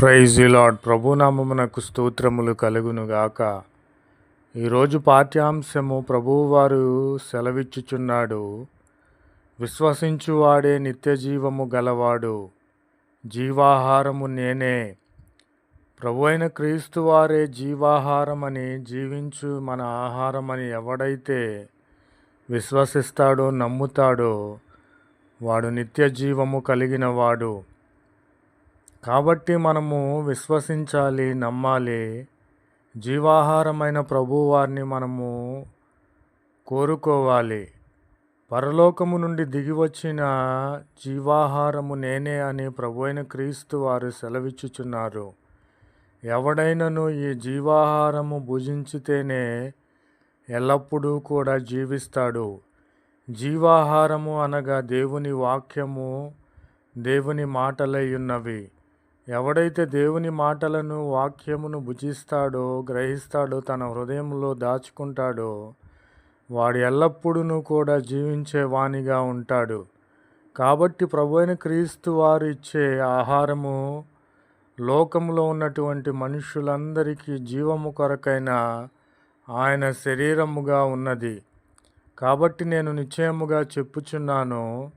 Praise lord ప్రభునామమునకు స్తోత్రములు కలుగునుగాక. ఈరోజు పాఠ్యాంశము ప్రభువారు సెలవిచ్చుచున్నాడు. విశ్వసించువాడే నిత్య జీవము గలవాడు. జీవాహారము నేనే. ప్రభు అయిన క్రీస్తువారే జీవాహారమని జీవించు మన ఆహారమని ఎవడైతే విశ్వసిస్తాడో నమ్ముతాడో వాడు నిత్య జీవము కలిగినవాడు. కాబట్టి మనము విశ్వసించాలి నమ్మాలి. జీవాహారమైన ప్రభువారిని మనము కోరుకోవాలి. పరలోకము నుండి దిగి వచ్చిన జీవాహారము నేనే అని ప్రభు అయిన క్రీస్తు వారు సెలవిచ్చుచున్నారు. ఎవడైనను ఈ జీవాహారము భుజించితేనే ఎల్లప్పుడూ కూడా జీవిస్తాడు. జీవాహారము అనగా దేవుని వాక్యము దేవుని మాటలై ఉన్నవి. ఎవడైతే దేవుని మాటలను వాక్యమును భుజిస్తాడో గ్రహిస్తాడో తన హృదయంలో దాచుకుంటాడో వాడు ఎల్లప్పుడూ కూడా జీవించే వాణిగా ఉంటాడు. కాబట్టి ప్రభు అయిన క్రీస్తు వారు ఇచ్చే ఆహారము లోకంలో ఉన్నటువంటి మనుషులందరికీ జీవము కొరకైన ఆయన శరీరముగా ఉన్నది. కాబట్టి నేను నిశ్చయముగా చెప్పుచున్నాను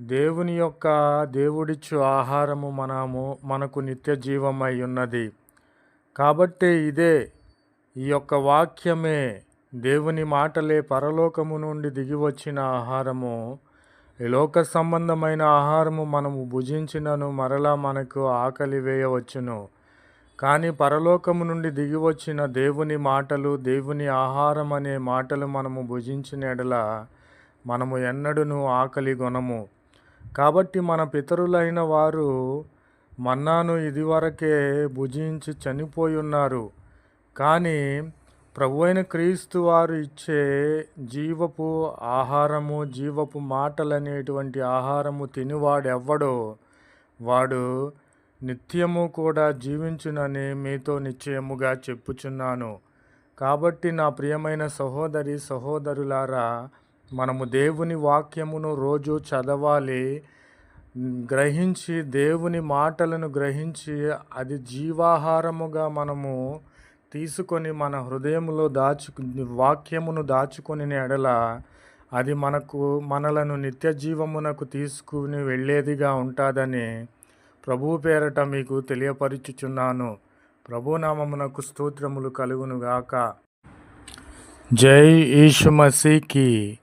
దేవుని యొక్క దేవుడిచ్చు ఆహారము మనము మనకు నిత్య జీవమై ఉన్నది. కాబట్టి ఇదే ఈ యొక్క వాక్యమే దేవుని మాటలే పరలోకము నుండి దిగి వచ్చిన ఆహారము లోక సంబంధమైన ఆహారము మనము భుజించినను మరలా మనకు ఆకలి వేయవచ్చును. కానీ పరలోకము నుండి దిగి వచ్చిన దేవుని మాటలు దేవుని ఆహారం అనే మాటలు మనము భుజించిన ఎడల మనము ఎన్నడూను ఆకలి గొనము. కాబట్టి మన పితరులైన వారు మన్నాను ఇదివరకే భుజించి చనిపోయి ఉన్నారు. కానీ ప్రభు అయిన క్రీస్తు వారు ఇచ్చే జీవపు ఆహారము జీవపు మాటలనేటువంటి ఆహారము తినివాడెవ్వడో వాడు నిత్యము కూడా జీవించునని మీతో నిశ్చయముగా చెప్పుచున్నాను. కాబట్టి నా ప్రియమైన సహోదరి సహోదరులారా మనము దేవుని వాక్యమును రోజు చదవాలి. గ్రహించి దేవుని మాటలను గ్రహించి అది జీవాహారముగా మనము తీసుకొని మన హృదయంలో దాచు వాక్యమును దాచుకొని ఎడల అది మనకు మనలను నిత్య జీవమునకు తీసుకుని వెళ్ళేదిగా ఉంటుందని ప్రభు పేరట మీకు తెలియపరచుచున్నాను. ప్రభునామమునకు స్తోత్రములు కలుగునుగాక. జై ఈశుమసికి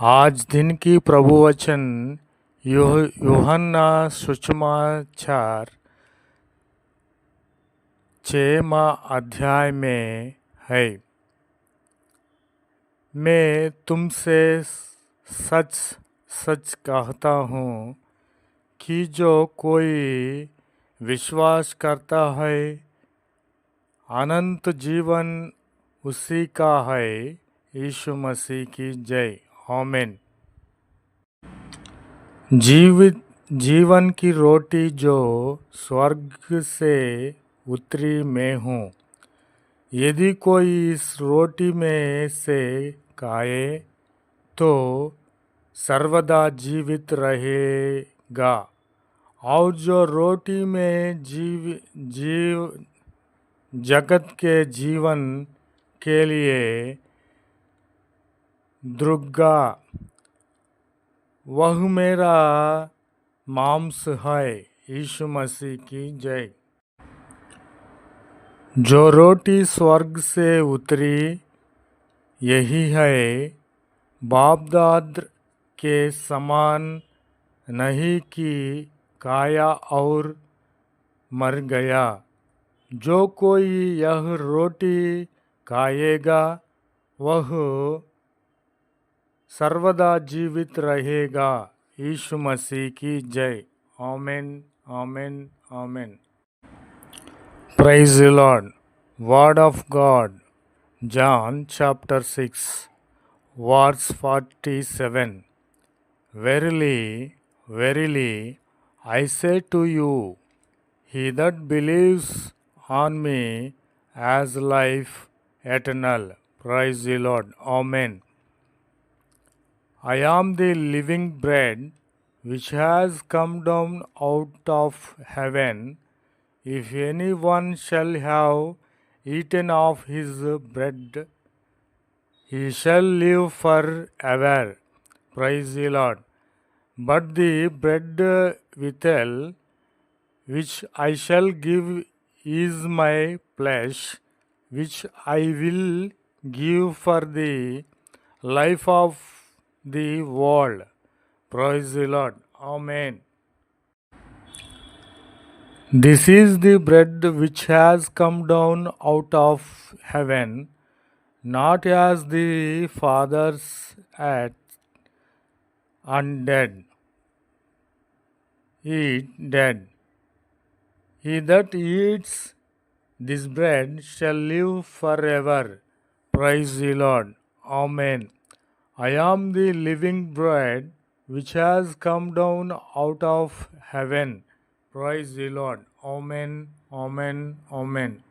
आज दिन की प्रभु वचन यूहन्ना सुषमाचार छमा अध्याय में है। मैं तुमसे सच सच कहता हूँ कि जो कोई विश्वास करता है, अनंत जीवन उसी का है, यीशु मसीह की जय। आमेन। जीवित जीवन की रोटी जो स्वर्ग से उतरी मैं हूँ, यदि कोई इस रोटी में से खाए तो सर्वदा जीवित रहेगा। और जो रोटी में जीव जीव, जगत के जीवन के लिए दुर्गा, वह मेरा मांस है, यीशु मसीह की जय। जो रोटी स्वर्ग से उतरी, यही है, बापदाद के समान नहीं कि काया और मर गया। जो कोई यह रोटी खाएगा, वह सर्वदा जीवित रहेगा यीशु मसीह की जय। Amen amen amen. Praise Lord word of God John chapter six verse forty seven verily verily I say to you he that believes on me has life eternal praise Lord amen I am the living bread which has come down out of heaven. If anyone shall have eaten of his bread, he shall live forever. Praise the Lord. But the bread withal, which I shall give, is my flesh, which I will give for the life of the world. Praise the Lord. Amen. This is the bread which has come down out of heaven, not as the fathers ate and dead. Eat dead. He that eats this bread shall live forever. Praise the Lord. Amen. I am the living bread which has come down out of heaven. Praise the Lord. Amen. Amen. Amen.